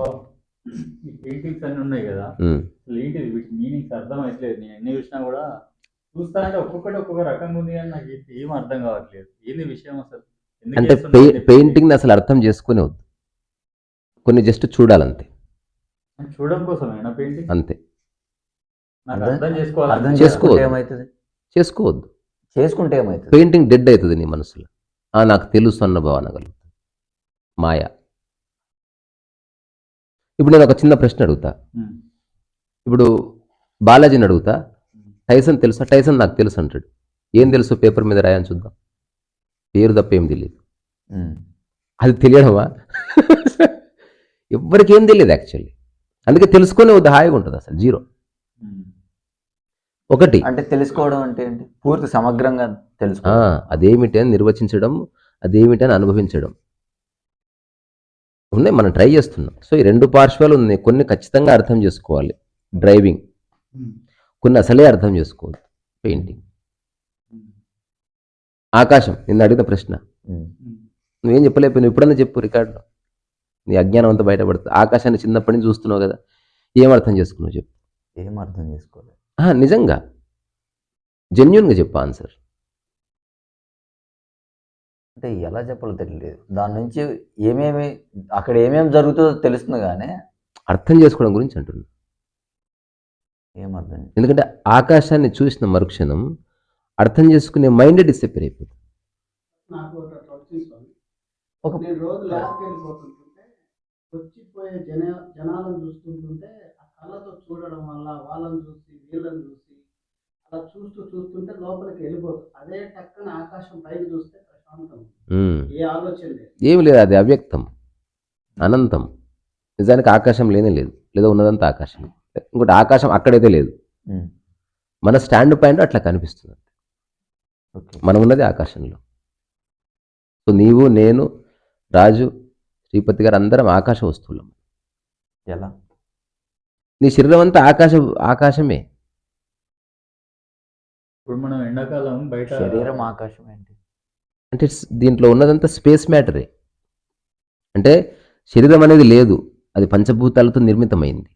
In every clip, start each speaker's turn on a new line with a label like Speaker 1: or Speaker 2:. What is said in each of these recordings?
Speaker 1: ఈ పెయింటింగ్స్ అన్ని ఉన్నాయి కదా. అసలు ఏంటిది? వీటి మీనింగ్స్ అర్థం అవుతలేదు నేను ఎన్ని చూసినా కూడా చూస్తా అంటే ఒక్కొక్కటి ఒక్కొక్క రకంగా ఉంది కానీ నాకు ఇది ఏం అర్థం కావట్లేదు. ఏంది విషయం అసలు?
Speaker 2: అంటే
Speaker 1: చేస్తున్నారు
Speaker 2: పెయి
Speaker 1: ఇది?
Speaker 2: పెయింటింగ్ని అసలు అర్థం చేసుకునే వద్దు. కొన్ని జస్ట్ చూడాలంతే.
Speaker 1: చూడడం కోసమేనా పెయింటింగ్
Speaker 2: అంతే.
Speaker 3: అర్థం-
Speaker 1: చేసుకోవాలి
Speaker 3: అర్థం
Speaker 2: చేసుకోవద్దు.
Speaker 3: చేసుకుంటే ఏమవుతుంది
Speaker 2: చేసుకోవద్దు.
Speaker 3: చేసుకుంటే ఏమవుతుంది
Speaker 2: పెయింటింగ్ డెడ్ అవుతుంది నీ మనసులో. ఆ నాకు తెలుసు అన్న భావన కలుగుతుంది. మాయ. ఇప్పుడు నేను ఒక చిన్న ప్రశ్న అడుగుతా. ఇప్పుడు బాలాజీని అడుగుతా టైసన్ తెలుసా? టైసన్ నాకు తెలుసు అంటాడు. ఏం తెలుసు? పేపర్ మీద రాయని చూద్దాం. పేరు తప్ప ఏం తెలియదు. అది తెలియడమా? ఎవ్వరికి ఏం తెలియదు యాక్చువల్లీ. అందుకే తెలుసుకునే వద్దు హాయిగా ఉంటుంది అసలు జీరో. ఒకటి.
Speaker 3: అంటే తెలుసుకోవడం అంటే ఏంటి? పూర్తి సమగ్రంగా తెలుసుకోవడం.
Speaker 2: అదేమిటి అని నిర్వచించడం అదేమిటి అని అనుభవించడం. ఉన్నాయి మనం ట్రై చేస్తున్నాం. సో ఈ రెండు పార్శ్వాలు ఉన్నాయి కొన్ని ఖచ్చితంగా అర్థం చేసుకోవాలి. Driving
Speaker 1: um.
Speaker 2: కొన్ని అసలే అర్థం చేసుకోవద్దు. పెయింటింగ్. ఆకాశం నిన్ను అడిగిన ప్రశ్న.
Speaker 3: ఉమ్.
Speaker 2: నువ్వేం చెప్పలేకపోయి నువ్వు ఎప్పుడన్నా చెప్పు రికార్డులో. నీ అజ్ఞానం అంతా బయటపడుతుంది. ఆకాశాన్ని చిన్నప్పటి నుంచి చూస్తున్నావు కదా ఏం అర్థం చేసుకున్నావు చెప్పు.
Speaker 3: ఏం అర్థం చేసుకోలేదు.
Speaker 2: నిజంగా? జెన్యున్గా చెప్పు ఆన్సర్
Speaker 3: అంటే ఎలా చెప్పాలో తెలియలేదు. దాని నుంచి ఏమేమి అక్కడ ఏమేమి జరుగుతుందో తెలుస్తుంది కానీ
Speaker 2: అర్థం చేసుకోవడం గురించి అంటున్నా.
Speaker 3: ఏం అర్థం
Speaker 2: ఎందుకంటే ఆకాశాన్ని చూసిన మరుక్షణం అర్థం చేసుకునే మైండ్ డిసప్పేర్ అయిపోతుంది.
Speaker 3: ఒక
Speaker 4: రోజు వచ్చిపోయే జన జనాలను చూస్తుంటుంటే ఆ కళ్ళతో చూడడం వల్ల వాళ్ళని చూసి వీళ్ళని చూసి అలా చూస్తూ చూస్తుంటే లోపలికి వెళ్ళిపోతుంది అదే టక్కన ఆకాశం పైకి చూస్తే ప్రశాంతం
Speaker 2: ఉమ్.
Speaker 4: ఏ ఆలోచన లేదు.
Speaker 2: ఏమి లేదు అది అవ్యక్తం. అనంతం. నిజానికి ఆకాశం లేనే లేదు. లేదా ఉన్నదంతా ఆకాశం. ఇంకోటి ఆకాశం అక్కడైతే లేదు. మన స్టాండ్ పాయింట్ అట్లా కనిపిస్తుంది
Speaker 3: ఓకే.
Speaker 2: మనం ఉన్నది ఆకాశంలో. సో నీవు నేను రాజు శ్రీపతి గారు అందరం ఆకాశ వస్తువులం.
Speaker 3: ఎలా?
Speaker 2: నీ శరీరం అంతా ఆకాశ ఆకాశమే.
Speaker 1: ఇప్పుడు మనం ఎండాకాలం బయట
Speaker 3: శరీరం ఆకాశం
Speaker 2: అంటే దీంట్లో ఉన్నదంతా స్పేస్ మ్యాటరే. అంటే శరీరం అనేది లేదు అది పంచభూతాలతో నిర్మితమైంది.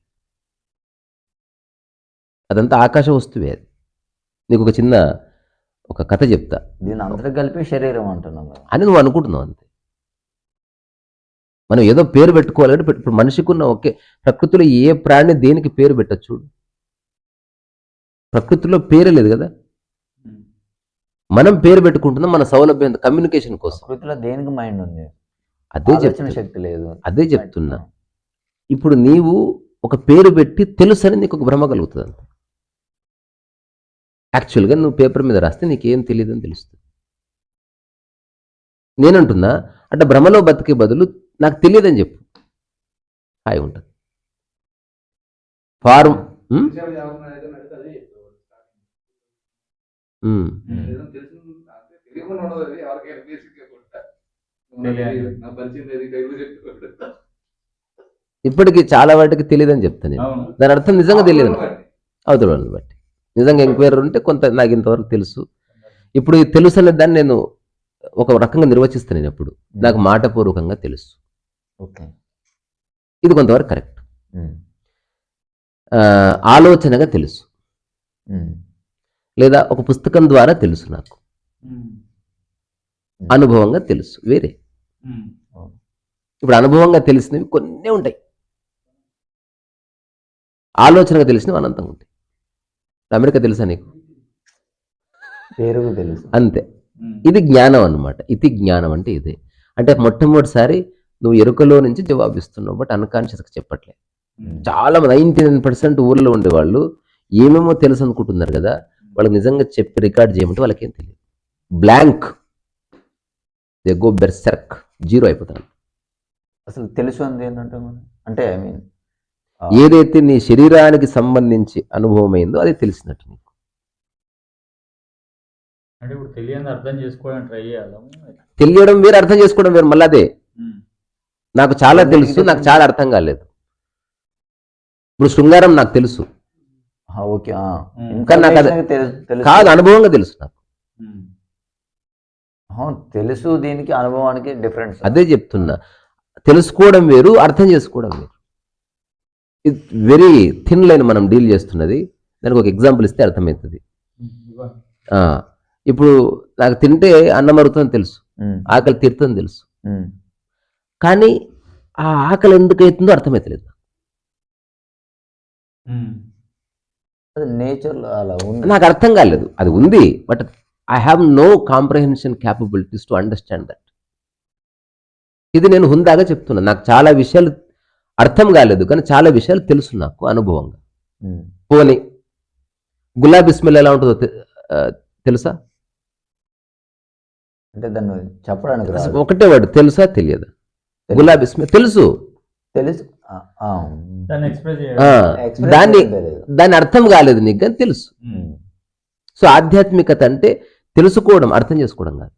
Speaker 2: అదంతా ఆకాశ వస్తువే అది. నీకు ఒక చిన్న ఒక కథ చెప్తా.
Speaker 3: దీని అందరికి కలిపి శరీరం అంటున్నాం
Speaker 2: అని నువ్వు అనుకుంటున్నావు అంతే. మనం ఏదో పేరు పెట్టుకోవాలి అంటే ఇప్పుడు మనిషికి ఉన్న ఒకే ప్రకృతిలో ఏ ప్రాణి దేనికి పేరు పెట్టచ్చు? చూడు ప్రకృతిలో పేరే లేదు కదా. మనం పేరు పెట్టుకుంటున్నాం మన సౌలభ్యం కమ్యూనికేషన్ కోసం.
Speaker 3: దేనికి మైండ్ ఉంది?
Speaker 2: అదే చెప్తున్నా.
Speaker 3: శక్తి లేదు.
Speaker 2: అదే చెప్తున్నా. ఇప్పుడు నీవు ఒక పేరు పెట్టి తెలుసని నీకు ఒక భ్రమ కలుగుతుంది. అంతే యాక్చువల్గా నువ్వు పేపర్ మీద రాస్తే నీకేం తెలియదని తెలుస్తుంది. నేనంటున్నా అంటే భ్రమలో బతికే బదులు నాకు తెలియదని చెప్పు. హాయి ఉంటుంది. ఫార్మ్. ఇప్పటికీ చాలా వాటికి తెలియదని చెప్తాను దాని అర్థం నిజంగా తెలియదు అవతల వాళ్ళని బట్టి. నిజంగా ఎంక్వైరీ ఉంటే కొంత నాకు ఇంతవరకు తెలుసు. ఇప్పుడు ఈ తెలుసు అనే దాన్ని నేను ఒక రకంగా నిర్వచిస్తాను నేను ఎప్పుడు. నాకు మాటపూర్వకంగా తెలుసు.
Speaker 3: ఓకే.
Speaker 2: ఇది కొంతవరకు కరెక్ట్. ఆలోచనగా తెలుసు. లేదా ఒక పుస్తకం ద్వారా తెలుసు నాకు. అనుభవంగా తెలుసు వేరే. ఇప్పుడు అనుభవంగా తెలిసినవి కొన్ని ఉంటాయి. ఆలోచనగా తెలిసినవి అనంతంగా ఉంటాయి. అమెరికా తెలుసా నీకు?
Speaker 3: పేరుకు తెలుసు.
Speaker 2: అంతే. ఇది జ్ఞానం అన్నమాట. ఇది జ్ఞానం అంటే ఇదే. అంటే మొట్టమొదటిసారి నువ్వు ఎరుకలో నుంచి జవాబిస్తున్నావు బట్ అన్కాన్షియస్గా చెప్పట్లే.
Speaker 1: ఉమ్.
Speaker 2: చాలా నైంటీ నైన్ పర్సెంట్ ఊర్లో ఉండేవాళ్ళు ఏమేమో తెలుసు అనుకుంటున్నారు కదా వాళ్ళకి నిజంగా చెప్పి రికార్డ్ చేయమంటే వాళ్ళకి ఏం తెలియదు. Blank. They go berserk zero అయిపోతారు.
Speaker 3: అసలు తెలుసు అంది ఏంటంటే మనం అంటే ఐ మీన్
Speaker 2: ఏదైతే నీ శరీరానికి సంబంధించి అనుభవమైందో అది తెలిసినట్టు నీకు.
Speaker 1: అంటే ఇప్పుడు తెలియని అర్థం చేసుకోవడానికి ట్రై చేయాలి?
Speaker 2: తెలియడం వేరు అర్థం చేసుకోవడం వేరు. మళ్ళీ అదే. నాకు చాలా తెలుసు నాకు చాలా అర్థం కాలేదు. ఇప్పుడు శృంగారం నాకు తెలుసు.
Speaker 3: ఓకే. ఇంకా
Speaker 2: నాకు కాదు అనుభవంగా తెలుసు నాకు.
Speaker 3: తెలుసు దీనికి అనుభవానికి డిఫరెన్స్
Speaker 2: అదే చెప్తున్నా. తెలుసుకోవడం వేరు అర్థం చేసుకోవడం వేరు. ఇది వెరీ థిన్ లైన్ మనం డీల్ చేస్తున్నది. దానికి ఒక ఎగ్జాంపుల్ ఇస్తే అర్థమవుతుంది. ఇప్పుడు నాకు తింటే అన్నం అరుగుతుందని తెలుసు. ఆకలి తీరుతుందని తెలుసు. కానీ ఆ ఆకలి ఎందుకు అవుతుందో అర్థమవుతలేదు.
Speaker 3: అది నేచర్లో అలా ఉంది.
Speaker 2: నాకు అర్థం కాలేదు. అది ఉంది but I have no comprehension capabilities to understand that ఇది నేను హుందాగా చెప్తున్నా నాకు చాలా విషయాలు అర్థం కాలేదు కానీ చాలా విషయాలు తెలుసు నాకు అనుభవంగా. పోని గులాబీ స్మెల్ ఎలా ఉంటుందో తెలుసా?
Speaker 3: అంటే దాన్ని చెప్పడానికి
Speaker 2: ఒకటే వాడు తెలుసా తెలియదా? గులాబీ స్మెల్ తెలుసు.
Speaker 3: తెలుసు.
Speaker 1: దాన్ని.
Speaker 2: దాని అర్థం కాలేదు నీకు కానీ తెలుసు. సో ఆధ్యాత్మికత అంటే తెలుసుకోవడం అర్థం చేసుకోవడం కాదు.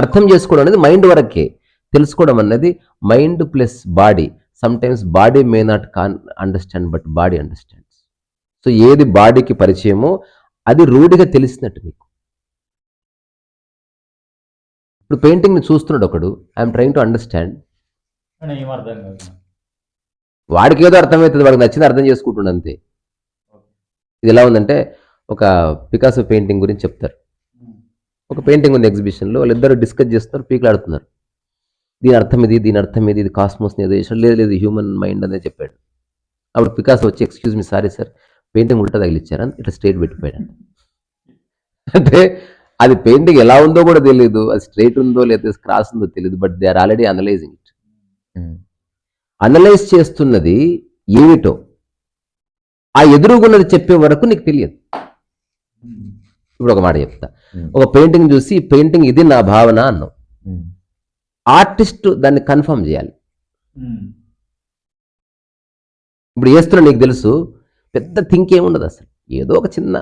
Speaker 2: అర్థం చేసుకోవడం అనేది మైండ్ వరకే. తెలుసుకోవడం అన్నది mind plus body some times body may not can understand but body understands so ఏది బాడీకి పరిచయమో అది రూఢిగా తెలిసినట్టు నీకు. ఇప్పుడు పెయింటింగ్ని చూస్తున్నాడు ఒకడు. ఐఎమ్ ట్రైంగ్ టు అండర్స్టాండ్
Speaker 1: అర్థం కాదు
Speaker 2: వాడికి ఏదో అర్థమవుతుంది వాడికి నచ్చింది అర్థం చేసుకుంటుండ అంతే. ఇది ఎలా ఉందంటే ఒక పికాసో పెయింటింగ్ గురించి చెప్తారు. ఒక పెయింటింగ్ ఉంది ఎగ్జిబిషన్లో వాళ్ళిద్దరు డిస్కస్ చేస్తున్నారు పీకులాడుతున్నారు. దీని అర్థం ఇది దీని అర్థం ఇది ఇది కాస్మోస్ని ఏదో చేసాడు లేదు లేదు హ్యూమన్ మైండ్ అనే చెప్పాడు. అప్పుడు పికాస్ వచ్చి excuse me sorry sir painting ఉల్టా తగిలిచ్చారని ఇట్లా స్ట్రైట్ పెట్టిపోయాడు. అంటే అది పెయింటింగ్ ఎలా ఉందో కూడా తెలియదు అది స్ట్రైట్ ఉందో లేదా క్రాస్ ఉందో తెలియదు but they are already analysing analyse చేస్తున్నది ఏమిటో. ఆ ఎదురుగున్నది చెప్పే వరకు నీకు తెలియదు. ఇప్పుడు ఒక మాట చెప్తా. ఒక పెయింటింగ్ చూసి పెయింటింగ్ ఇది నా భావన అన్నావు. ఆర్టిస్ట్ దాన్ని కన్ఫర్మ్ చేయాలి. ఇప్పుడు చేస్తున్నా నీకు తెలుసు పెద్ద థింక్ ఏముండదు అసలు. ఏదో ఒక చిన్న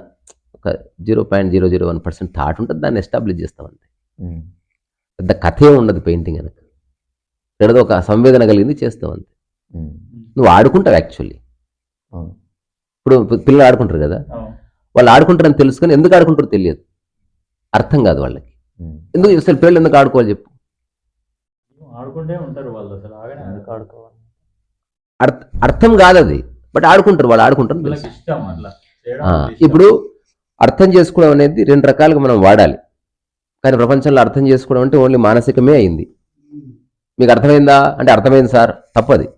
Speaker 2: ఒక zero point zero zero one percent thought ఉంటుంది దాన్ని ఎస్టాబ్లిష్ చేస్తాం అంతే.
Speaker 3: ఉమ్,
Speaker 2: పెద్ద కథ ఉండదు పెయింటింగ్ అనక ఏదో ఒక సంవేదన కలిగింది చేస్తాం అంతే. నువ్వు ఆడుకుంటావు యాక్చువల్లీ. ఇప్పుడు పిల్లలు ఆడుకుంటారు కదా. వాళ్ళు ఆడుకుంటారని తెలుసుకొని ఎందుకు ఆడుకుంటారో తెలియదు. అర్థం కాదు వాళ్ళకి. ఎందుకు అసలు పిల్లలు ఎందుకు ఆడుకోవాలి చెప్పు.
Speaker 1: ఆడుకుంటే ఉంటారు వాళ్ళు అసలు
Speaker 3: ఆడుకోవాలి?
Speaker 2: అర్థ- కాదు అది. బట్ ఆడుకుంటారు వాళ్ళు ఆడుకుంటారు. ఇప్పుడు అర్థం చేసుకోవడం అనేది రెండు రకాలుగా మనం వాడాలి. కానీ ప్రపంచంలో అర్థం చేసుకోవడం అంటే ఓన్లీ మానసికమే అయింది. మీకు అర్థమైందా? అంటే అర్థమైంది సార్. తప్పది.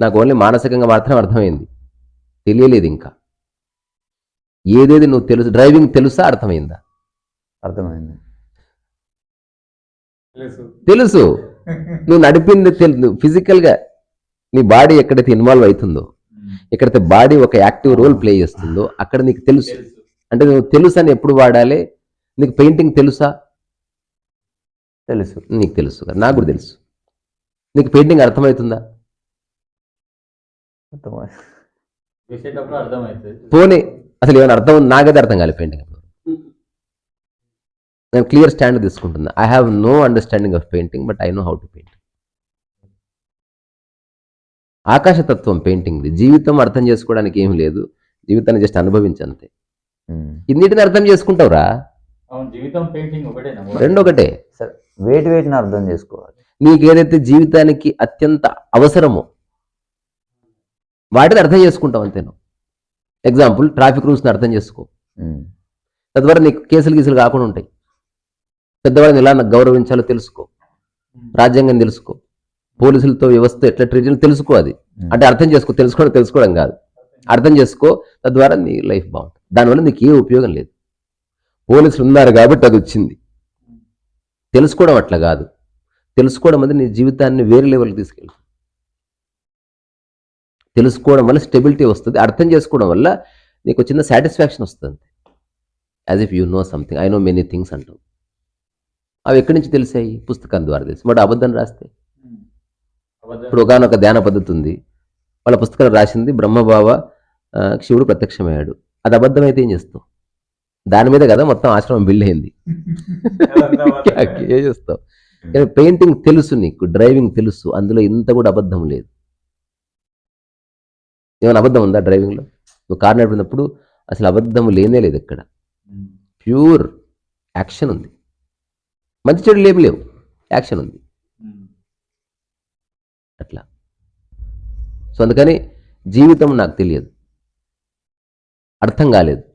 Speaker 2: నాకు ఓన్లీ మానసికంగా మాత్రమే అర్థమైంది. తెలియలేదు ఇంకా. ఏదేది నువ్వు తెలుసు డ్రైవింగ్ తెలుసా? అర్థమైందా?
Speaker 3: అర్థమైంది.
Speaker 1: తెలుసు.
Speaker 2: తెలుసు. నువ్వు నడిపింది తెలు ఫిజికల్గా నీ బాడీ ఎక్కడైతే ఇన్వాల్వ్ అవుతుందో. ఎక్కడైతే బాడీ ఒక యాక్టివ్ రోల్ ప్లే చేస్తుందో అక్కడ నీకు తెలుసు.
Speaker 1: తెలుసు.
Speaker 2: అంటే నువ్వు తెలుసు అని ఎప్పుడు వాడాలి? నీకు పెయింటింగ్ తెలుసా?
Speaker 3: తెలుసు.
Speaker 2: నీకు తెలుసు కదా. నాకు కూడా తెలుసు. నీకు పెయింటింగ్ అర్థమవుతుందా? పోనీ అసలు ఏమైనా అర్థం ఉంది నాకైతే అర్థం కాలేదు పెయింటింగ్ నేను క్లియర్ స్టాండ్ తీసుకుంటున్నా. I have no understanding of painting but I know how to paint ఆకాశతత్వం పెయింటింగ్ది జీవితం అర్థం చేసుకోవడానికి ఏం లేదు. జీవితాన్ని జస్ట్ అనుభవించంతే. ఇన్నిటిని అర్థం చేసుకుంటావురా?
Speaker 1: అవును
Speaker 3: వేటి వేటిని అర్థం చేసుకోవాలి.
Speaker 2: నీకు ఏదైతే జీవితానికి అత్యంత అవసరమో వాటిని అర్థం చేసుకుంటావు అంతేను ఎగ్జాంపుల్ ట్రాఫిక్ రూల్స్ని అర్థం చేసుకో. తద్వారా నీకు కేసులు గీసులు కాకుండా ఉంటాయి. పెద్దవాళ్ళని ఎలా గౌరవించాలో తెలుసుకో. రాజ్యాంగం తెలుసుకో. పోలీసులతో వ్యవస్థ ఎట్లా ట్రీట్ చేయాలో తెలుసుకో అది. అంటే అర్థం చేసుకో తెలుసుకోవడం తెలుసుకోవడం కాదు. అర్థం చేసుకో తద్వారా నీ లైఫ్ బాగుంటుంది. దానివల్ల నీకు ఏ ఉపయోగం లేదు. పోలీసులు ఉన్నారు కాబట్టి అది వచ్చింది. తెలుసుకోవడం అట్లా కాదు. తెలుసుకోవడం అనేది నీ జీవితాన్ని వేరే లెవెల్కి తీసుకెళ్తుంది. తెలుసుకోవడం వల్ల స్టెబిలిటీ వస్తుంది. అర్థం చేసుకోవడం వల్ల నీకు చిన్న సాటిస్ఫాక్షన్ వస్తుంది. As if you know something I know many things అంటావు. అవి ఎక్కడి నుంచి తెలిసాయి? పుస్తకం ద్వారా తెలిసి. వాడు అబద్ధం రాస్తే. ఇప్పుడు ఒకనొక ధ్యాన పద్ధతి ఉంది. వాళ్ళ పుస్తకం రాసింది బ్రహ్మబావ శివుడు ప్రత్యక్షమయ్యాడు. అది అబద్ధమైతే ఏం చేస్తావు? దాని మీద కదా మొత్తం ఆశ్రమం బిల్డ్ అయింది. ఏం చేస్తావు? పెయింటింగ్ తెలుసు నీకు డ్రైవింగ్ తెలుసు అందులో ఇంత కూడా అబద్ధం లేదు. ఏమైనా అబద్ధం ఉందా డ్రైవింగ్లో? నువ్వు కార్ నడిపినప్పుడు అసలు అబద్ధం లేనే లేదు ఇక్కడ. ప్యూర్ యాక్షన్ ఉంది. మంచి చెడు లేవు లేవు యాక్షన్ ఉంది. అట్లా. సో అందుకని జీవితం నాకు తెలియదు. అర్థం కాలేదు.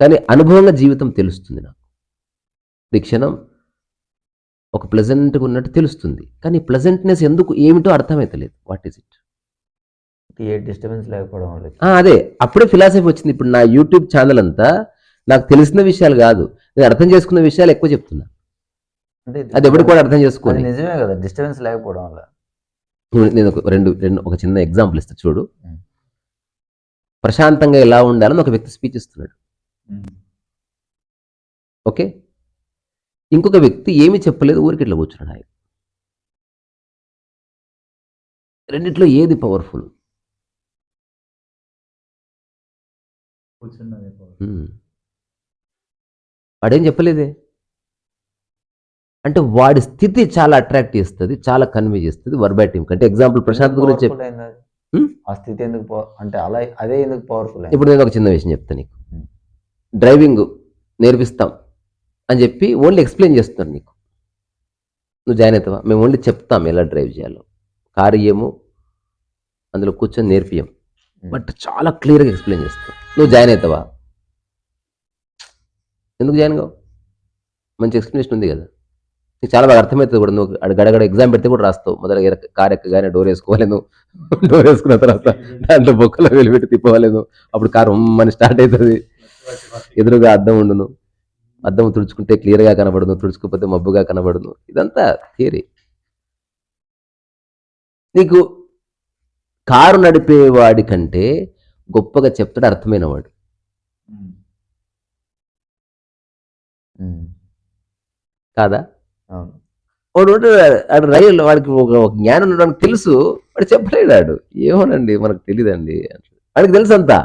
Speaker 2: కానీ అనుభవంగా జీవితం తెలుస్తుంది నాకు. ఈ క్షణం ఒక ప్లెజెంట్గా ఉన్నట్టు తెలుస్తుంది. కానీ ప్లెజెంట్నెస్ ఎందుకు ఏమిటో అర్థమైతలేదు. What is it
Speaker 3: A disturbance లేకపోవడం వల్ల
Speaker 2: అదే. అప్పుడే ఫిలాసఫీ వచ్చింది. ఇప్పుడు నా యూట్యూబ్ ఛానల్ అంతా నాకు తెలిసిన విషయాలు కాదు. నేను అర్థం చేసుకున్న విషయాలు ఎక్కువ చెప్తున్నా.
Speaker 3: అంటే
Speaker 2: అది ఎవడు కూడా అర్థం చేసుకోని.
Speaker 3: నిజమే కదా. డిస్టర్బెన్స్ లేకపోవడం వల్ల.
Speaker 2: నేను ఒక రెండు రెండు ఒక చిన్న ఎగ్జాంపుల్ ఇస్తా. చూడు. ప్రశాంతంగా ఎలా ఉండాలని ఒక వ్యక్తి స్పీచ్ ఇస్తున్నాడు. ఓకే. ఇంకొక వ్యక్తి ఏమీ చెప్పలేదు ఊరికి ఇట్లా కూర్చున్నాడు ఆయన. రెండిట్లో ఏది పవర్ఫుల్. వాడేం చెప్పలేదే? అంటే వాడి స్థితి చాలా అట్రాక్ట్ చేస్తుంది చాలా కన్వే చేస్తుంది వర్బాటిం కంటే. ఎగ్జాంపుల్ ప్రశాంత్ గురించి?
Speaker 3: ఆ స్థితి ఎందుకు అంటే అలా అదే ఎందుకు పవర్ఫుల్
Speaker 2: ఇప్పుడు నేను ఒక చిన్న విషయం చెప్తాను నీకు. డ్రైవింగ్ నేర్పిస్తాం అని చెప్పి ఓన్లీ ఎక్స్ప్లెయిన్ చేస్తున్నాను నీకు. నువ్వు జాయిన్ అవుతావా? మేము ఓన్లీ చెప్తాం ఎలా డ్రైవ్ చేయాలో. కారు ఇయ్యము అందులో కూర్చొని నేర్పియం.
Speaker 3: Hmm.
Speaker 2: బట్ చాలా క్లియర్గా ఎక్స్ప్లెయిన్ చేస్తాం నువ్వు జాయిన్ అవుతావా? ఎందుకు జాయిన్ కావు? మంచి ఎక్స్ప్లెనేషన్ ఉంది కదా. నీకు చాలా బాగా అర్థమవుతుంది కూడా. నువ్వు అక్కడ గడగడ ఎగ్జామ్ పెడితే కూడా రాస్తావు. మొదట కార్ ఎక్కగానే డోర్ వేసుకోవాలను. డోర్ వేసుకున్న తర్వాత దాంట్లో బొక్కలో వెలిపెట్టి తిప్పవాలేదు అప్పుడు కారు ఉమ్మని స్టార్ట్ అవుతుంది. ఎదురుగా అద్దం ఉండును అద్దం తుడుచుకుంటే క్లియర్గా కనబడును తుడుచుకోకపోతే మబ్బుగా కనబడును ఇదంతా థియరీ నీకు కారు నడిపేవాడి కంటే గొప్పగా చెప్తాడు అర్థమైన వాడు
Speaker 1: ఉమ్.
Speaker 3: Hmm.
Speaker 2: కాదా వాడు వాడు రైలు వాడికి ఒక జ్ఞానం ఉండడానికి తెలుసు వాడు చెప్పలేడు వాడు ఏమోనండి మనకు తెలియదండి. వాడికి తెలుసు అంతా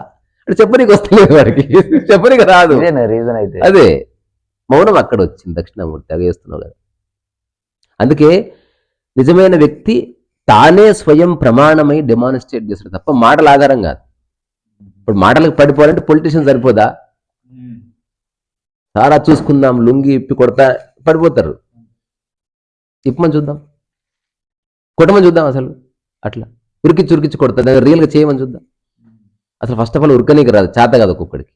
Speaker 2: చెప్పనీకి వస్తలేదు వాడికి. చెప్పనీకి రాదు.
Speaker 3: రీజన్ అయితే?
Speaker 2: అదే మౌనం అక్కడ వచ్చింది దక్షిణామూర్తి అవి వేస్తున్నావు కదా. అందుకే నిజమైన వ్యక్తి తానే స్వయం ప్రమాణమై డెమాన్స్ట్రేట్ చేస్తాడు తప్ప మాటల ఆధారం కాదు. ఇప్పుడు మాటలకు పడిపోవాలంటే పొలిటీషియన్ సరిపోదా. సారా చూసుకుందాం లుంగి ఇప్పి కొడతా పడిపోతారు. ఇప్పమని చూద్దాం. కొట్టమని చూద్దాం అసలు. అట్లా. ఉరికిచ్చి ఉరికిచ్చి కొడతా దాన్ని రియల్గా చేయమని చూద్దాం. అసలు ఫస్ట్ ఆఫ్ ఆల్ ఉరకనీకి రాదు చేత కాదు ఒక్కొక్కడికి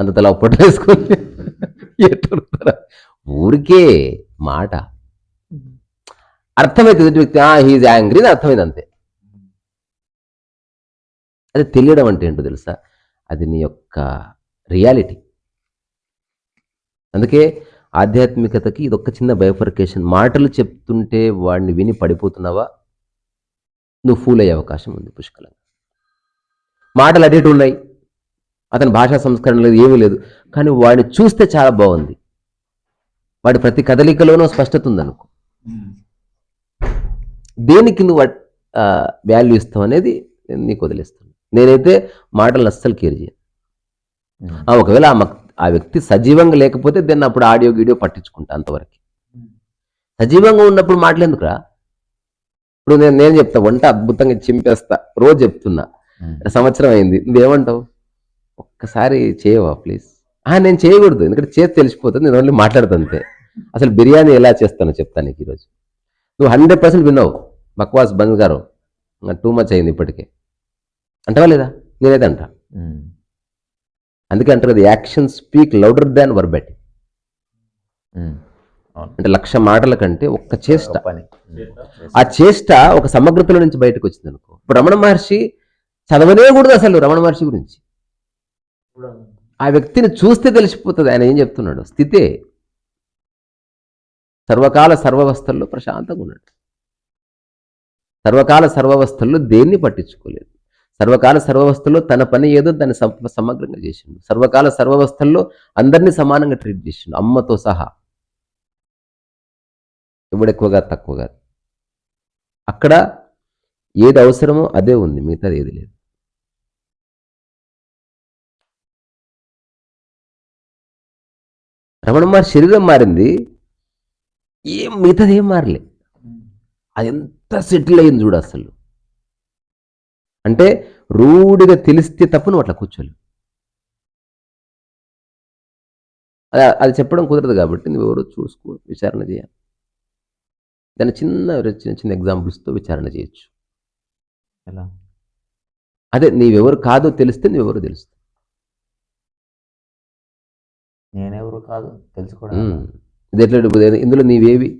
Speaker 2: అంత తల పొట్ట వేసుకొని ఊరికే మాట. అర్థమైతే ఎదుటి వ్యక్తి హీజ్ యాంగ్రీ అని అర్థమైంది అంతే. అది తెలియడం అంటే ఏంటో తెలుసా? అది నీ యొక్క రియాలిటీ అందుకే ఆధ్యాత్మికతకి ఇది ఒక చిన్న బైఫర్కేషన్ మాటలు చెప్తుంటే వాడిని విని పడిపోతున్నావా? నువ్వు ఫూల్ అయ్యే అవకాశం ఉంది పుష్కలంగా. మాటలు అటు ఉన్నాయి అతని భాషా సంస్కరణ లేదు ఏమీ లేదు. కానీ వాడిని చూస్తే చాలా బాగుంది. వాడి ప్రతి కదలికలోనూ స్పష్టత ఉందనుకో. దేనికి నువ్వు వాల్యూ ఇస్తావు అనేది నీకు వదిలేస్తాను. నేనైతే మాటలను అస్సలు కేర్ చేయను.
Speaker 3: Hmm.
Speaker 2: ఆ, ఒకవేళ ఆ వ్యక్తి సజీవంగా లేకపోతే దాన్ని అప్పుడు ఆడియో గీడియో పట్టించుకుంటా అంతవరకు. సజీవంగా ఉన్నప్పుడు మాట్లాడేందుకురా ఇప్పుడు నేను నేను చెప్తా వంట అద్భుతంగా చింపేస్తా. రోజు చెప్తున్నా. సంవత్సరం అయింది. నువ్వేమంటావు? ఒక్కసారి చేయవా ప్లీజ్? నేను చేయకూడదు. ఎందుకంటే చేతి తెలిసిపోతుంది. నేను ఓన్లీ మాట్లాడుతా అంతే. అసలు బిర్యానీ ఎలా చేస్తానో చెప్తాను నీకు ఈరోజు. నువ్వు హండ్రెడ్ పర్సెంట్ విన్నావు. బక్వాస్ బంద్ గారు. టూ మచ్ అయింది ఇప్పటికే. అంటావా లేదా? నేనైతే అంటా.
Speaker 3: Hmm.
Speaker 2: అందుకే అంటారు కదా action speak louder than verbal
Speaker 3: Hmm.
Speaker 2: అంటే లక్ష మాటల కంటే ఒక్క చేష్ట. ఆ చేష్ట ఒక సమగ్రతలో నుంచి బయటకు వచ్చింది అనుకో ఇప్పుడు రమణ మహర్షి చదవనేకూడదు అసలు రమణ మహర్షి గురించి. ఆ వ్యక్తిని చూస్తే తెలిసిపోతుంది. ఆయన ఏం చెప్తున్నాడు? స్థితే సర్వకాల సర్వవస్థల్లో ప్రశాంతంగా ఉన్నాడు. సర్వకాల సర్వవస్థల్లో దేన్ని పట్టించుకోలేదు. సర్వకాల సర్వవస్థల్లో తన పని ఏదో దాన్ని సమగ్రంగా చేసిండు. సర్వకాల సర్వవస్థల్లో అందరినీ సమానంగా ట్రీట్ చేసిండు. అమ్మతో సహా. ఎవడు ఎక్కువగా తక్కువగా అక్కడ ఏది అవసరమో అదే ఉంది. మిగతాది ఏది లేదు. రమణ మహర్షి శరీరం మారింది. ఏం మిగతాది ఏం మారలే. అది ఎంత సెటిల్ అయింది చూడు అసలు. అంటే రూఢిగా తెలిస్తే తప్ప నువ్వు అట్లా కూర్చోలేవు. అది అది చెప్పడం కుదరదు కాబట్టి నువ్వు ఎవరో చూసుకో విచారణ చేయాలి. దాన్ని చిన్న చిన్న చిన్న ఎగ్జాంపుల్స్తో విచారణ చేయొచ్చు.
Speaker 3: ఎలా?
Speaker 2: అదే నీవెవరు కాదో తెలిస్తే నువ్వెవరు తెలుస్తుంది
Speaker 3: నేనెవరు కాదు తెలుసుకోవడం.
Speaker 2: ఇది ఎట్లా ఇప్పుడు ఇందులో నీవేవి?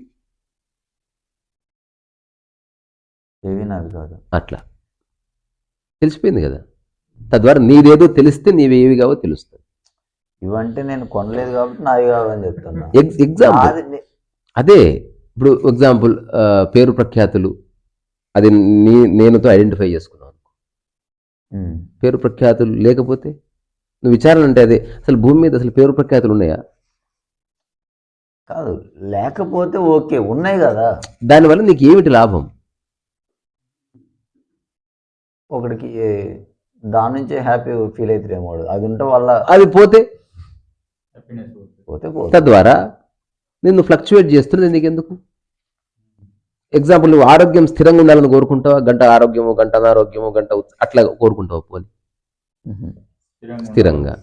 Speaker 3: ఏవి నావి కాదు.
Speaker 2: అట్లా. తెలిసిపోయింది కదా. తద్వారా నీదేదో తెలిస్తే నీవేవి కావో తెలుస్తుంది.
Speaker 3: ఇవంటే నేను కొనలేదు కాబట్టి నావి కావని చెప్తున్నా.
Speaker 2: Ex example. అదే ఇప్పుడు ఎగ్జాంపుల్ పేరు ప్రఖ్యాతులు. అది నీ నేనుతో ఐడెంటిఫై చేసుకున్నాను. పేరు ప్రఖ్యాతులు లేకపోతే నువ్వు విచారణ అంటే అదే అసలు భూమి మీద అసలు పేరు ప్రఖ్యాతులు ఉన్నాయా?
Speaker 3: కాదు లేకపోతే ఓకే ఉన్నాయి కదా.
Speaker 2: దానివల్ల నీకు ఏమిటి లాభం?
Speaker 3: ఒకడికి దాని నుంచే హ్యాపీ ఫీల్ అవుతారేమో. అది ఉంటే వాళ్ళ
Speaker 2: అది పోతే?
Speaker 3: పోతే. పోతే
Speaker 2: తద్వారా నిన్ను ఫ్లక్చువేట్ చేస్తున్నది నీకెందుకు? ఎగ్జాంపుల్ నువ్వు ఆరోగ్యం స్థిరంగా ఉండాలని కోరుకుంటావా? గంట ఆరోగ్యము గంట అనారోగ్యము గంట అట్లా కోరుకుంటావా పోని. స్థిరంగా.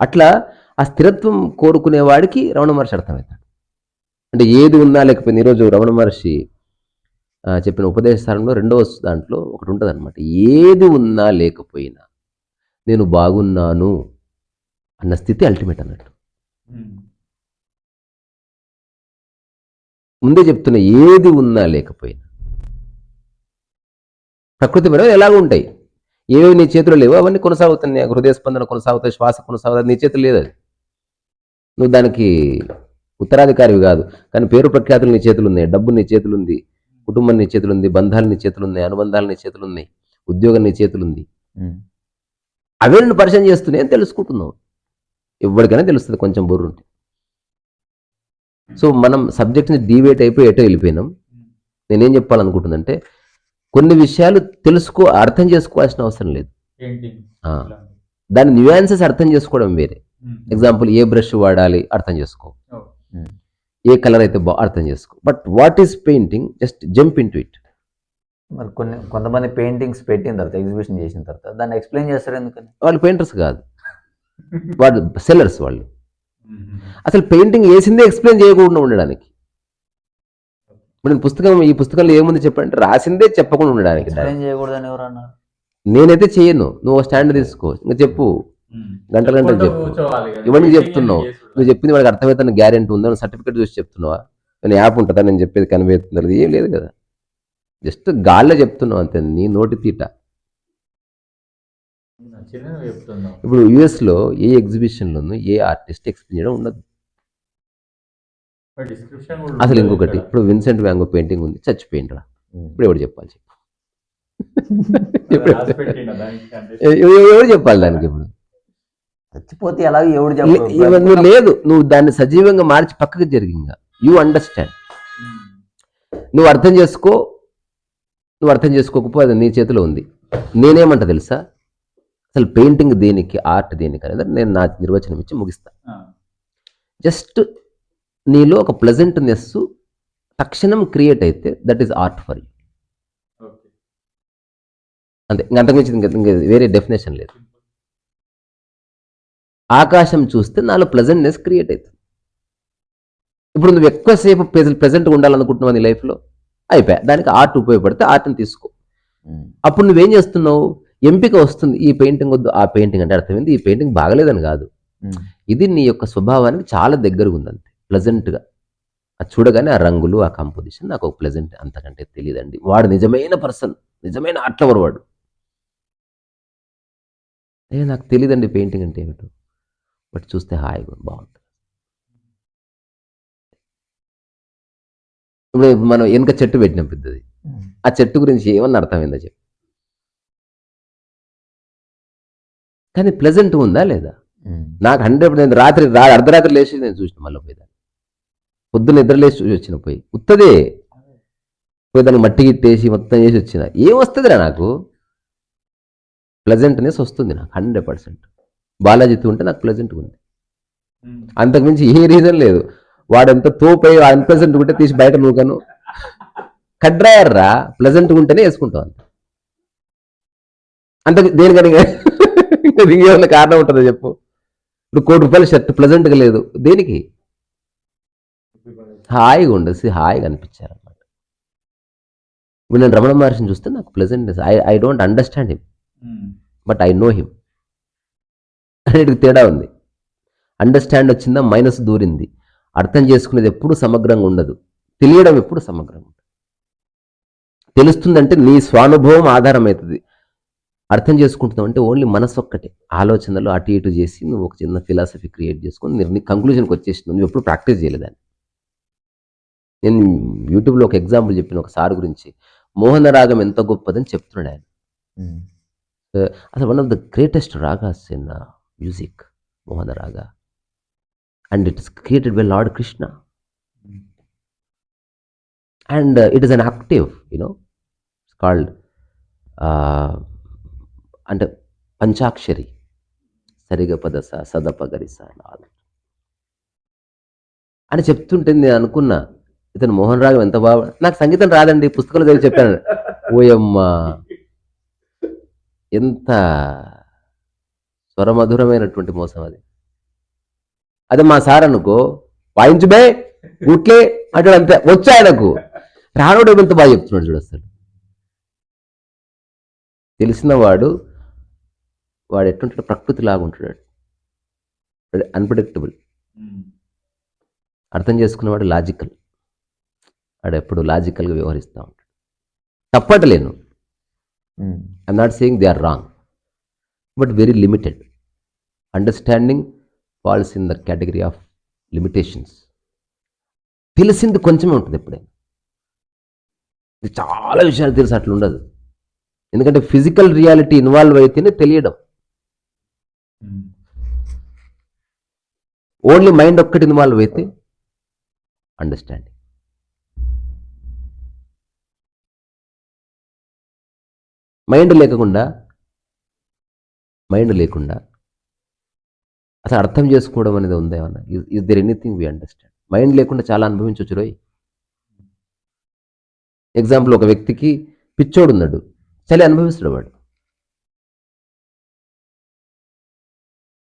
Speaker 2: అట్లా ఆ స్థిరత్వం కోరుకునే వాడికి రమణ మహర్షి అర్థమవుతాడు. అంటే ఏది ఉన్నా లేకపోయింది ఈరోజు రమణ మహర్షి చెప్పిన ఉపదేశాలలో రెండవ దాంట్లో ఒకటి ఉంటుంది అనమాట ఏది ఉన్నా లేకపోయినా నేను బాగున్నాను అన్న స్థితి అల్టిమేట్ అన్నట్టు. ముందే చెప్తున్నా ఏది ఉన్నా లేకపోయినా. ప్రకృతి పరం ఎలాగ ఉంటాయి. ఏవేవి నీ చేతిలో లేవు అవన్నీ కొనసాగుతున్నాయి. హృదయ స్పందన కొనసాగుతాయి శ్వాస కొనసాగుతుంది. నీ చేతిలో లేదు అది. నువ్వు దానికి ఉత్తరాధికారివి కాదు. కానీ పేరు ప్రఖ్యాతులు నీ చేతులు ఉన్నాయి. డబ్బు నీ చేతులు ఉంది. కుటుంబం నీ చేతులు ఉంది. బంధాలు నీ చేతులు ఉన్నాయి. అనుబంధాలు నీ చేతులు ఉన్నాయి. ఉద్యోగం నీ చేతులు ఉంది. అవే నిన్ను పరిచయం చేస్తున్నాయి అని తెలుసుకుంటున్నావు. ఎవరికైనా తెలుస్తుంది కొంచెం బుర్ర ఉంటే. సో మనం సబ్జెక్ట్ని డీవేట్ అయిపోయి ఎటో వెళ్ళిపోయినాం. నేనేం చెప్పాలనుకుంటుందంటే కొన్ని విషయాలు తెలుసుకో అర్థం చేసుకోవాల్సిన అవసరం లేదు.
Speaker 1: పెయింటింగ్
Speaker 2: ఆ.
Speaker 1: ఇలాంటివి.
Speaker 2: దాని న్యూయాన్సెస్ అర్థం చేసుకోవడం వేరే. ఎగ్జాంపుల్ ఏ బ్రష్ వాడాలి అర్థం చేసుకో. ఏ కలర్ అయితే బా అర్థం చేసుకో. But what is painting just jump in to it
Speaker 3: మరి కొన్ని కొంతమంది పెయింటింగ్స్ పెట్టిన తర్వాత ఎగ్జిబిషన్ చేసిన తర్వాత దాన్ని ఎక్స్ప్లెయిన్ చేస్తారు ఎందుకని?
Speaker 2: వాళ్ళు పెయింటర్స్ కాదు. వాళ్ళు సెల్లర్స్ వాళ్ళు. అసలు పెయింటింగ్ వేసిందే ఎక్స్ప్లెయిన్ చేయకుండా ఉండడానికి. ఇప్పుడు నేను పుస్తకం ఈ పుస్తకంలో ఏముంది చెప్పంటే రాసిందే చెప్పకుండా ఉండడానికి నేనైతే చేయను. నువ్వు స్టాండ్ తీసుకో. ఇంకా చెప్పు. గంటలు గంటలు చెప్పు. ఇవన్నీ చెప్తున్నావు. నువ్వు చెప్పింది వాడికి అర్థమవుతున్న గ్యారెంటీ ఉందా? సర్టిఫికేట్ చూసి చెప్తున్నావా? నేను యాప్ ఉంటుందా? నేను చెప్పేది కనిపిస్తుంది అది ఏం లేదు కదా. జస్ట్ గాల్లో చెప్తున్నావు అంతే. నీ నోటి తీట. ఇప్పుడు యుఎస్లో ఏ ఎగ్జిబిషన్లోనూ ఏ ఆర్టిస్ట్ ఎక్స్ప్లెయిన్ చేయడం ఉండదు. అసలు ఇంకొకటి. ఇప్పుడు విన్సెంట్ వ్యాంగో పెయింటింగ్ ఉంది చచ్చిపోయిండ్రా. ఇప్పుడు ఎవడు చెప్పాలి చెప్పు. ఎవరు చెప్పాలి దానికి ఇప్పుడు?
Speaker 3: చచ్చిపోతే ఎలాగో ఎవడు
Speaker 2: లే- ఇవ-
Speaker 3: చెప్పరు
Speaker 2: నువ్వు లేదు నువ్వు దాన్ని సజీవంగా మార్చి పక్కకి జరిగింగా యూ అండర్స్టాండ్. నువ్వు అర్థం చేసుకో నువ్వు అర్థం చేసుకోకపో అది నీ చేతిలో ఉంది. నేనేమంటా తెలుసా? అసలు పెయింటింగ్ దేనికి ఆర్ట్ దేనికి అనేది నేను నా నిర్వచనం ఇచ్చి ముగిస్తా.
Speaker 1: ఆ.
Speaker 2: జస్ట్ నీలో ఒక ప్లెజెంట్నెస్ తక్షణం క్రియేట్ అయితే that is art for you అంతే. ఇంక అంతకుమించి వేరే డెఫినేషన్ లేదు. ఆకాశం చూస్తే నాలో ప్లెజెంట్నెస్ క్రియేట్ అవుతుంది. ఇప్పుడు నువ్వు ఎక్కువసేపు ప్రెజెంట్గా ఉండాలనుకుంటున్నావు నీ లైఫ్లో అయిపోయా. దానికి ఆర్ట్ ఉపయోగపడితే ఆర్ట్ని తీసుకో. అప్పుడు నువ్వేం చేస్తున్నావు? ఎంపిక వస్తుంది. ఈ పెయింటింగ్ వద్దు ఆ పెయింటింగ్ అంటే అర్థమైంది ఈ పెయింటింగ్ బాగలేదని కాదు. ఇది నీ యొక్క స్వభావానికి చాలా దగ్గరగా ఉంది అంతే ప్లెజెంట్గా అది చూడగానే ఆ రంగులు ఆ కంపోజిషన్ నాకు ఒక ప్లెజెంట్ అంతకంటే తెలియదండి. వాడు నిజమైన పర్సన్ నిజమైన ఆర్ట్ లవర్ వాడు. ఏ నాకు తెలియదండి పెయింటింగ్ అంటే ఏమిటో. బట్ చూస్తే హాయిగా బాగుంటుంది. ఇప్పుడు మనం వెనక చెట్టు పెట్టినాం పెద్దది. ఆ చెట్టు గురించి ఏమన్నా అర్థమైందా చెప్పు. కానీ ప్లెజెంట్ ఉందా లేదా. నాకు హండ్రెడ్ నేను రాత్రి అర్ధరాత్రి లేచి నేను చూసిన మళ్ళీ దాన్ని పొద్దున్న నిద్ర లేచి చూసి వచ్చిన పోయి. ఉత్తదే. పోయి దానికి మట్టి గిట్టేసి మొత్తం చేసి వచ్చిన. ఏం వస్తుందిరా నాకు? ప్లెజెంట్నెస్ వస్తుంది నాకు హండ్రెడ్ పర్సెంట్ బాలాజీతో ఉంటే నాకు ప్లెజెంట్గా ఉంది. అంతకుమించి ఏ రీజన్ లేదు. వాడంత తోపై అన్ప్లెజెంట్ ఉంటే తీసి బయట నూకను. కడ్రాయర్ రా ప్లెజెంట్గా ఉంటేనే వేసుకుంటాం అంత. అంత దేనికని ఇంకేమన్నా కారణం ఉంటుందో చెప్పు. ఇప్పుడు కోటి రూపాయల షర్ట్ ప్లెజెంట్గా లేదు. దేనికి? హాయిగా ఉండేసి హాయిగా అనిపించారు అనమాట ఇప్పుడు నేను రమణ మహర్షిని చూస్తే నాకు pleasantness I I don't understand him. But I know him అనేది తేడా ఉంది. అండర్స్టాండ్ వచ్చిందా? మైనస్ దూరింది. అర్థం చేసుకునేది ఎప్పుడు సమగ్రంగా ఉండదు. తెలియడం ఎప్పుడు సమగ్రంగా ఉండదు. తెలుస్తుందంటే నీ స్వానుభవం ఆధారమవుతుంది. అర్థం చేసుకుంటున్నావు అంటే ఓన్లీ మనసు ఒక్కటే. ఆలోచనలు అటు ఇటు చేసి నువ్వు ఒక చిన్న ఫిలాసఫీ క్రియేట్ చేసుకొని నీ కంక్లూజన్కి వచ్చేసినావు నువ్వు ఎప్పుడు ప్రాక్టీస్ చేయలేదని నేను యూట్యూబ్లో ఒక ఎగ్జాంపుల్ చెప్పిన ఒక సార్ గురించి మోహన రాగం ఎంత గొప్పదని చెప్తున్నాడు ఆయన. అసలు one of the greatest ragas in music Mohana raga. And it is created by lord Krishna and it is an active you know called అంటే పంచాక్షరి సరిగ పదస సదప గరిస అని చెప్తుంటే నేను అనుకున్నా ఇతను మోహన్ రాగం ఎంత బాగా నాకు సంగీతం రాదండి పుస్తకంలో చదివి చెప్పాను. ఓయమ్మా. ఎంత స్వరమధురమైనటువంటి మోసం అది. అదే మా సార్ అనుకో వాయించుబే గుట్లే అంటాడు అంతే వచ్చా ఆయనకు. రానుడు ఎంత బాగా చెప్తున్నాడు చూడు అసలు. తెలిసిన వాడు వాడు ఎట్టుంటాడు ప్రకృతి లాగా ఉంటాడు అన్ప్రిడిక్టబుల్. అర్థం చేసుకున్నవాడు లాజికల్ వాడు ఎప్పుడు లాజికల్గా వ్యవహరిస్తూ ఉంటాడు. తప్పటలేను. I'm not saying they are wrong but very limited understanding falls in the category of limitations తెలిసింది కొంచెమే ఉంటుంది ఎప్పుడైనా. ఇది చాలా విషయాలు తెలుసు అట్లా ఉండదు. ఎందుకంటే ఫిజికల్ రియాలిటీ ఇన్వాల్వ్ అయితేనే తెలియడం. ఓన్లీ మైండ్ ఒక్కటి ఇన్వాల్వ్ అయితే అండర్స్టాండింగ్ మైండ్ లేకుండా మైండ్ లేకుండా అసలు అర్థం చేసుకోవడం అనేది ఉందా ఏమన్నా? Is there anything we understand mind లేకుండా చాలా అనుభవించవచ్చు రోయ్. ఎగ్జాంపుల్ ఒక వ్యక్తికి పిచ్చోడు ఉన్నాడు. చలి అనుభవిస్తాడు వాడు.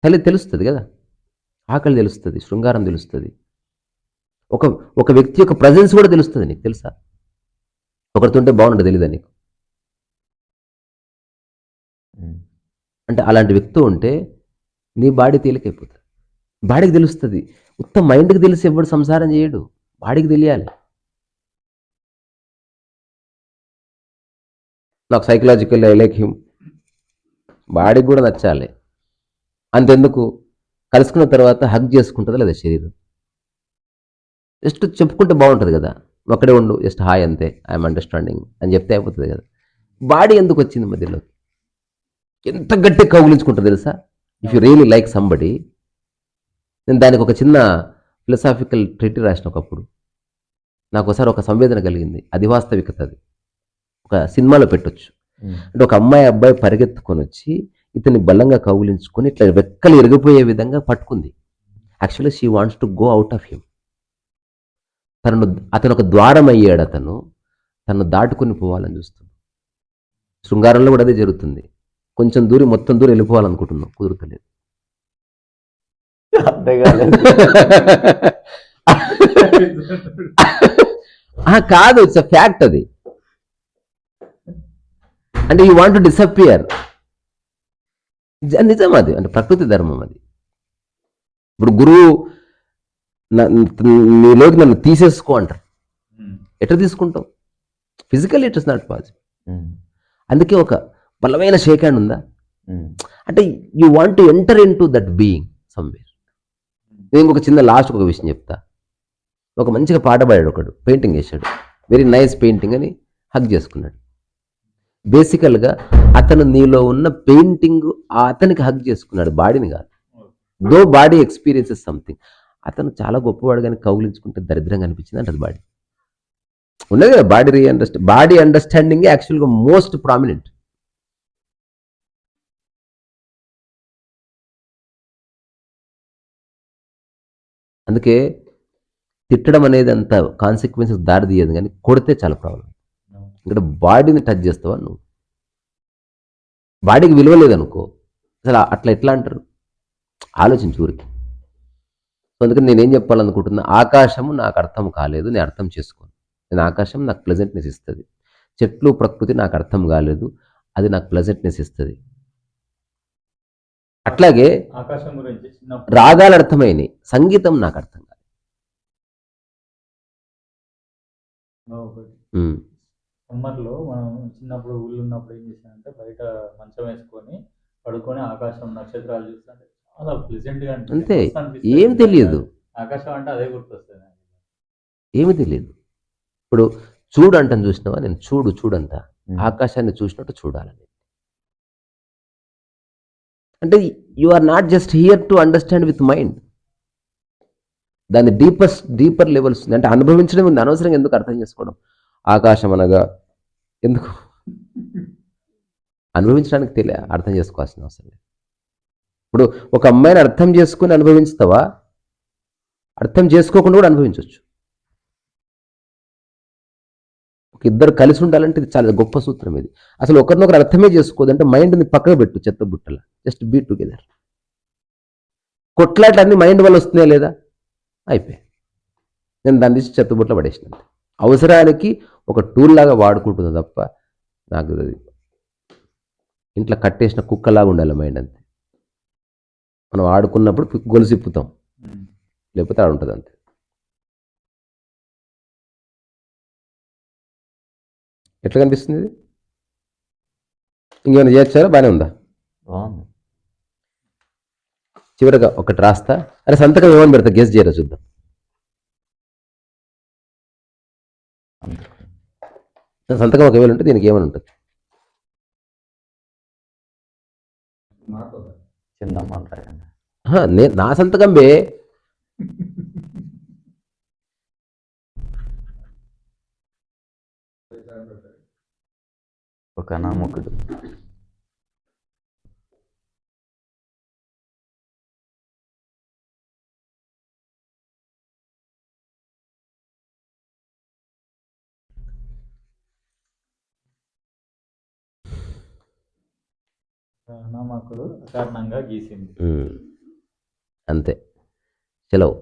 Speaker 2: చలి తెలుస్తుంది కదా? ఆకలి తెలుస్తుంది శృంగారం తెలుస్తుంది. ఒక ఒక వ్యక్తి యొక్క ప్రజెన్స్ కూడా తెలుస్తుంది నీకు తెలుసా? ఒకరితో ఉంటే బాగుంటుంది తెలియదా నీకు? అంటే అలాంటి వ్యక్తి ఉంటే నీ బాడీ తేలికైపోతుంది. బాడీకి తెలుస్తుంది. ఉత్త మైండ్కి తెలిసి ఎవడు సంసారం చేయడు. బాడీకి తెలియాలి. నాకు సైకలాజికల్ ఐ లైక్ హిమ్ బాడీకి కూడా నచ్చాలి. అంతెందుకు? కలుసుకున్న తర్వాత హగ్ చేసుకుంటుందా లేదా శరీరం? జస్ట్ చెప్పుకుంటే బాగుంటుంది కదా. ఒక్కడే అక్కడే ఉండు జస్ట్ హాయ్ అంతే ఐఎమ్ అండర్స్టాండింగ్ అని చెప్తే అయిపోతుంది కదా. బాడీ ఎందుకు వచ్చింది మధ్యలో ఎంత గట్టి కౌగులించుకుంటుంది తెలుసా? If you really like somebody నేను దానికి ఒక చిన్న ఫిలసాఫికల్ ట్రీటీ రాసిన ఒకప్పుడు. నాకు ఒకసారి ఒక సంవేదన కలిగింది. అది వాస్తవికత అది. ఒక సినిమాలో పెట్టొచ్చు.
Speaker 3: ఉమ్.
Speaker 2: అంటే ఒక అమ్మాయి అబ్బాయి పరిగెత్తుకొని వచ్చి ఇతన్ని బలంగా కౌగులించుకొని ఇట్లా వెక్కలు ఎరిగిపోయే విధంగా పట్టుకుంది. Actually she wants to go out of him తనను అతను ఒక ద్వారం అయ్యాడు అతను. తను దాటుకుని పోవాలని చూస్తుంది. శృంగారంలో కూడా అదే జరుగుతుంది. కొంచెం దూరం మొత్తం దూరం వెళ్ళిపోవాలనుకుంటున్నాం. కుదురుతలేదు. కాదు ఇట్స్ అ ఫ్యాక్ట్ అది. అంటే యూ వాంట్ టు డిసప్పియర్ నిజం అది. అంటే ప్రకృతి ధర్మం అది. ఇప్పుడు గురువు నీలోకి నన్ను తీసేసుకో అంటారు. ఎట్లా తీసుకుంటాం? Physical it is not possible
Speaker 3: um.
Speaker 2: అందుకే ఒక బలమైన షేక్ హ్యాండ్ ఉందా?
Speaker 3: ఉమ్.
Speaker 2: అంటే you want to enter in to that being somewhere నేను ఒక చిన్న లాస్ట్ ఒక విషయం చెప్తా. ఒక మంచిగా పాట పాడాడు ఒకడు పెయింటింగ్ వేశాడు వెరీ నైస్ పెయింటింగ్ అని హక్ చేసుకున్నాడు. బేసికల్గా అతను నీలో ఉన్న పెయింటింగ్ అతనికి హక్ చేసుకున్నాడు బాడీని కాదు. దో బాడీ ఎక్స్పీరియన్సెస్ సంథింగ్ అతను చాలా గొప్పవాడు కానీ కౌగిలించుకుంటే దరిద్రంగా అనిపించింది అంటది బాడీ. ఉన్నది కదా body re understa body understanding యాక్చువల్గా మోస్ట్ ప్రామినెంట్ అందుకే తిట్టడం అనేది అంత కాన్సిక్వెన్సెస్ దారి తీయదు కానీ కొడితే చాలా ప్రాబ్లం ఇక్కడ బాడీని టచ్ చేస్తావా నువ్వు? బాడీకి విలువ లేదనుకో అసలు అట్లా ఎట్లా అంటారు? ఆలోచించు ఊరికి. సో అందుకని నేనేం చెప్పాలనుకుంటున్నా ఆకాశము నాకు అర్థం కాలేదు నేను అర్థం చేసుకోను. నేను ఆకాశం నాకు ప్లెజెంట్నెస్ ఇస్తుంది. చెట్లు ప్రకృతి నాకు అర్థం కాలేదు అది నాకు ప్లెజెంట్నెస్ ఇస్తుంది. అట్లాగే
Speaker 1: ఆకాశం గురించి చిన్నప్పుడు.
Speaker 2: రాగాలు అర్థమైనవి సంగీతం నాకు అర్థం కాదు
Speaker 1: సమ్మర్లో మనం చిన్నప్పుడు ఊళ్ళో ఉన్నప్పుడు ఏం చేసామంటే బయట మంచం వేసుకొని పడుకొని ఆకాశం నక్షత్రాలు చూస్తుంటే చాలా ప్లెజెంట్గా.
Speaker 2: అంతే. ఏం తెలియదు.
Speaker 1: ఆకాశం అంటే అదే గుర్తొస్తుంది.
Speaker 2: ఏమీ తెలియదు. ఇప్పుడు చూడు అంటాను చూసినావా? నేను చూడు చూడంట ఆకాశాన్ని చూసినట్టు చూడాలని. అంటే you are not just here to understand with mind దాని డీపెస్ట్ డీపర్ లెవెల్స్ ఉంది అంటే అనుభవించడం ఉంది అనవసరంగా ఎందుకు అర్థం చేసుకోవడం? ఆకాశం అనగా ఎందుకు? అనుభవించడానికి తెలియ అర్థం చేసుకోవాల్సిన అవసరం లేదు. ఇప్పుడు ఒక అమ్మాయిని అర్థం చేసుకుని అనుభవించుతావా? అర్థం చేసుకోకుండా కూడా అనుభవించవచ్చు. ఒక ఇద్దరు కలిసి ఉండాలంటే ఇది చాలా గొప్ప సూత్రం ఇది. అసలు ఒకరినొకరు అర్థమే చేసుకోదు అంటే మైండ్ని పక్కకు పెట్టు చెత్త బుట్టల. జస్ట్ బీ టుగెదర్ కొట్లాటలన్నీ మైండ్ వల్ల వస్తున్నాయా లేదా? అయిపోయాయి. నేను దాన్ని తీసి చెత్త బుట్టలో పడేసిన అవసరానికి ఒక టూల్ లాగా వాడుకుంటుంది తప్ప నాకు ఇంట్లో కట్టేసిన కుక్కలాగా ఉండాలి మైండ్ అంతే. మనం ఆడుకున్నప్పుడు గొలుసిప్పుతాం. లేకపోతే ఆడ ఉంటుంది అంతే. ఎట్లా కనిపిస్తుంది? ఇంకేమైనా చేయొచ్చారా? బాగానే ఉందా?
Speaker 3: బాగుంది.
Speaker 2: చివరిగా ఒకటి రాస్తా. అరే సంతకం ఏమని పెడతా? గెస్ చేయరా చూద్దాం. సంతకం. ఒకవేళ ఉంటే దీనికి ఏమని ఉంటుంది?
Speaker 3: చిన్న మాట్లాడండి
Speaker 2: ఆహా, నే నా సంతకం బే
Speaker 3: ఒక అనామకుడు
Speaker 1: నామకుడు అకారణంగా గీసింది.
Speaker 2: అంతే. సెలవు.